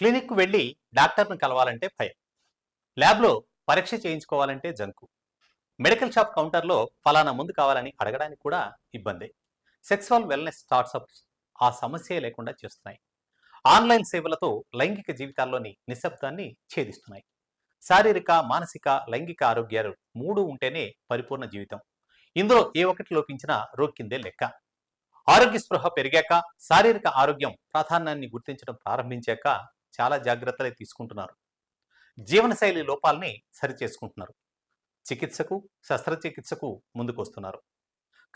క్లినిక్కు వెళ్ళి డాక్టర్ను కలవాలంటే భయం. ల్యాబ్లో పరీక్ష చేయించుకోవాలంటే జంకు. మెడికల్ షాప్ కౌంటర్లో ఫలానా ముందు కావాలని అడగడానికి కూడా ఇబ్బంది. సెక్సువల్ వెల్నెస్ స్టార్ట్అప్స్ ఆ సమస్యే లేకుండా చేస్తున్నాయి. ఆన్లైన్ సేవలతో లైంగిక జీవితాల్లోని నిశ్శబ్దాన్ని ఛేదిస్తున్నాయి. శారీరక మానసిక లైంగిక ఆరోగ్యాలు మూడు ఉంటేనే పరిపూర్ణ జీవితం. ఇందులో ఏ ఒక్కటి లోపించినా రోక్కిందే లెక్క. ఆరోగ్య స్పృహ పెరిగాక శారీరక ఆరోగ్యం ప్రాధాన్యాన్ని గుర్తించడం ప్రారంభించాక చాలా జాగ్రత్తలే తీసుకుంటున్నారు. జీవనశైలి లోపాలని సరిచేసుకుంటున్నారు. చికిత్సకు శస్త్రచికిత్సకు ముందుకొస్తున్నారు.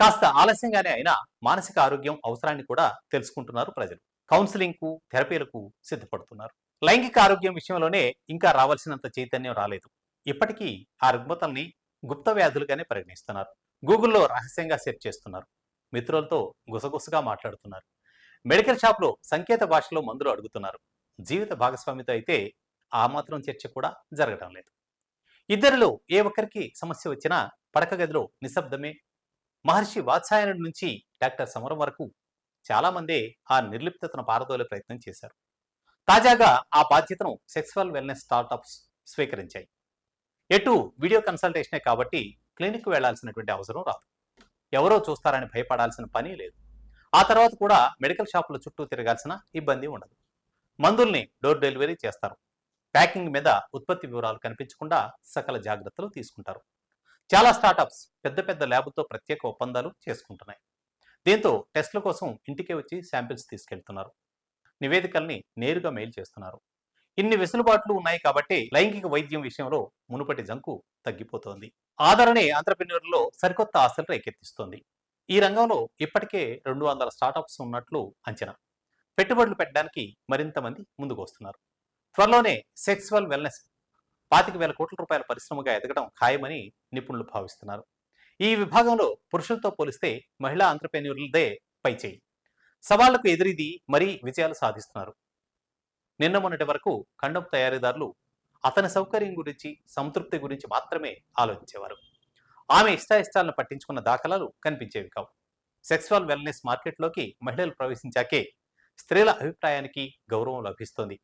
కాస్త ఆలస్యంగానే అయినా మానసిక ఆరోగ్యం అవసరాన్ని కూడా తెలుసుకుంటున్నారు ప్రజలు. కౌన్సిలింగ్కు థెరపీలకు సిద్ధపడుతున్నారు. లైంగిక ఆరోగ్యం విషయంలోనే ఇంకా రావాల్సినంత చైతన్యం రాలేదు. ఇప్పటికీ ఆ రుగ్మతల్ని గుప్త వ్యాధులుగానే పరిగణిస్తున్నారు. గూగుల్లో రహస్యంగా సెర్చ్ చేస్తున్నారు. మిత్రులతో గుసగుసగా మాట్లాడుతున్నారు. మెడికల్ షాప్లో సంకేత భాషలో మందులు అడుగుతున్నారు. జీవిత భాగస్వామితో అయితే ఆ మాత్రం చర్చ కూడా జరగడం లేదు. ఇద్దరిలో ఏ ఒక్కరికి సమస్య వచ్చినా పడక గదిలో నిశ్శబ్దమే. మహర్షి వాత్సాయనుడి నుంచి డాక్టర్ సమరం వరకు చాలామందే ఆ నిర్లిప్తతను పారదోలే ప్రయత్నం చేశారు. తాజాగా ఆ బాధ్యతను సెక్సువల్ వెల్నెస్ స్టార్టప్స్ స్వీకరించాయి. ఎటు వీడియో కన్సల్టేషనే కాబట్టి క్లినిక్ వెళ్ళాల్సినటువంటి అవసరం రాదు. ఎవరో చూస్తారని భయపడాల్సిన పని లేదు. ఆ తర్వాత కూడా మెడికల్ షాపుల చుట్టూ తిరగాల్సిన ఇబ్బంది ఉండదు. మందుల్ని డోర్ డెలివరీ చేస్తారు. ప్యాకింగ్ మీద ఉత్పత్తి వివరాలు కనిపించకుండా సకల జాగ్రత్తలు తీసుకుంటారు. చాలా స్టార్టప్స్ పెద్ద పెద్ద ల్యాబ్తో ప్రత్యేక ఒప్పందాలు చేసుకుంటున్నాయి. దీంతో టెస్టుల కోసం ఇంటికే వచ్చి శాంపిల్స్ తీసుకెళ్తున్నారు. నివేదికల్ని నేరుగా మెయిల్ చేస్తున్నారు. ఇన్ని వెసులుబాట్లు ఉన్నాయి కాబట్టి లైంగిక వైద్యం విషయంలో మునుపటి జంకు తగ్గిపోతోంది. ఆదరణే ఆంధ్రప్రెన్యూర్లో సరికొత్త ఆశలు రేకెత్తిస్తోంది. ఈ రంగంలో ఇప్పటికే రెండు వందల స్టార్టప్స్ ఉన్నట్లు అంచనా. పెట్టుబడులు పెట్టడానికి మరింత మంది ముందుకు వస్తున్నారు త్వరలోనే సెక్సువల్ వెల్నెస్ పాతిక వేల కోట్ల రూపాయల పరిశ్రమగా ఎదగడం ఖాయమని నిపుణులు భావిస్తున్నారు. ఈ విభాగంలో పురుషులతో పోలిస్తే మహిళా ఆంధ్రప్రెన్యూర్లదే పైచేయి సవాళ్ళకు ఎదురీది మరీ విజయాలు సాధిస్తున్నారు. నిన్న మొన్నటి వరకు ఖండం తయారీదారులు అతని సౌకర్యం గురించి సంతృప్తి గురించి మాత్రమే ఆలోచించేవారు. ఆమె ఇష్టాయిష్టాలను పట్టించుకున్న దాఖలాలు కనిపించేవి కావు. సెక్సువల్ వెల్నెస్ మార్కెట్లోకి మహిళలు ప్రవేశించాకే స్త్రీల అభిప్రాయానికి గౌరవం లభిస్తోంది.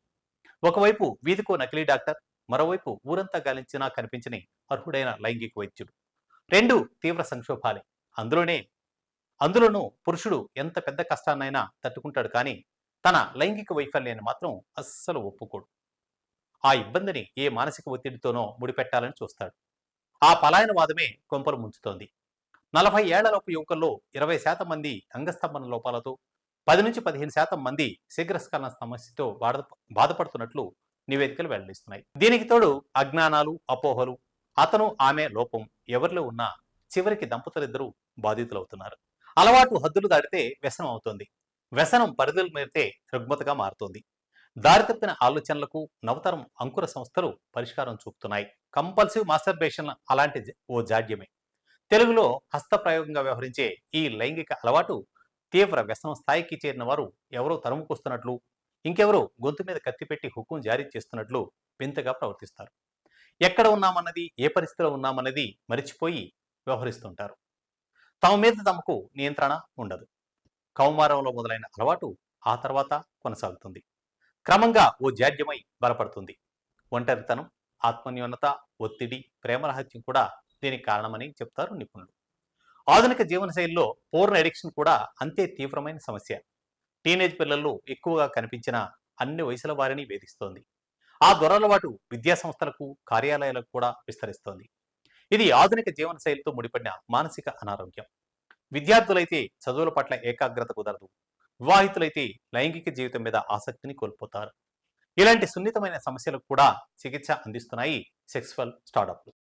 ఒకవైపు వీధికో నకిలీ డాక్టర్ మరోవైపు ఊరంతా గాలించినా కనిపించని అర్హుడైన లైంగిక వైద్యుడు. రెండు తీవ్ర సంక్షోభాలే. అందులోనే అందులోనూ పురుషుడు ఎంత పెద్ద కష్టాన్నైనా తట్టుకుంటాడు కానీ తన లైంగిక వైఫల్యాన్ని మాత్రం అస్సలు ఒప్పుకోడు. ఆ ఇబ్బందిని ఏ మానసిక ఒత్తిడితోనో ముడిపెట్టాలని చూస్తాడు. ఆ పలాయనవాదమే కొంపలు ముంచుతోంది. నలభై ఏళ్ళలోపు యువకుల్లో ఇరవై శాతం మంది అంగస్తంభన లోపాలతో పది నుంచి పదిహేను శాతం మంది శీఘ్రస్ఖలన సమస్యతో బాధ బాధపడుతున్నట్లు నివేదికలు వెల్లడిస్తున్నాయి. దీనికి తోడు అజ్ఞానాలు అపోహలు అతను ఆమె లోపం ఎవరిలో ఉన్నా చివరికి దంపతులిద్దరూ బాధితులవుతున్నారు. అలవాటు హద్దులు దాటితే వ్యసనం అవుతుంది. వ్యసనం పరిధులు మీరితే రుగ్మతగా మారుతోంది. దారితప్పిన ఆలోచనలకు నవతరం అంకుర సంస్థలు పరిష్కారం చూపుతున్నాయి. కంపల్సివ్ మాస్టర్బేషన్ అలాంటి ఓ జాడ్యమే. తెలుగులో హస్తప్రయోగంగా వ్యవహరించే ఈ లైంగిక అలవాటు తీవ్ర వ్యసనం స్థాయికి చేరిన వారు ఎవరో తరుముకొస్తున్నట్లు ఇంకెవరో గొంతు మీద కత్తిపెట్టి హుకుం జారీ చేస్తున్నట్లు వింతగా ప్రవర్తిస్తారు. ఎక్కడ ఉన్నామన్నది ఏ పరిస్థితిలో ఉన్నామన్నది మరిచిపోయి వ్యవహరిస్తుంటారు. తమ మీద తమకు నియంత్రణ ఉండదు. కౌమారంలో మొదలైన అలవాటు ఆ తర్వాత కొనసాగుతుంది. క్రమంగా ఓ జాడ్యమై బలపడుతుంది. ఒంటరితనం ఆత్మన్యూనత ఒత్తిడి ప్రేమరహత్యం కూడా దీనికి కారణమని చెప్తారు నిపుణులు. ఆధునిక జీవనశైలిలో పోర్న్ ఎడిక్షన్ కూడా అంతే తీవ్రమైన సమస్య. టీనేజ్ పిల్లల్లో ఎక్కువగా కనిపించిన అన్ని వయసుల వారిని వేధిస్తోంది. ఆ దొరలవాటు విద్యా సంస్థలకు కార్యాలయాలకు కూడా విస్తరిస్తోంది. ఇది ఆధునిక జీవనశైలితో ముడిపడిన మానసిక అనారోగ్యం. విద్యార్థులైతే చదువుల పట్ల ఏకాగ్రత కుదరదు. వివాహితులైతే లైంగిక జీవితం మీద ఆసక్తిని కోల్పోతారు. ఇలాంటి సున్నితమైన సమస్యలకు కూడా చికిత్స అందిస్తున్నాయి సెక్స్వల్ స్టార్టప్లు.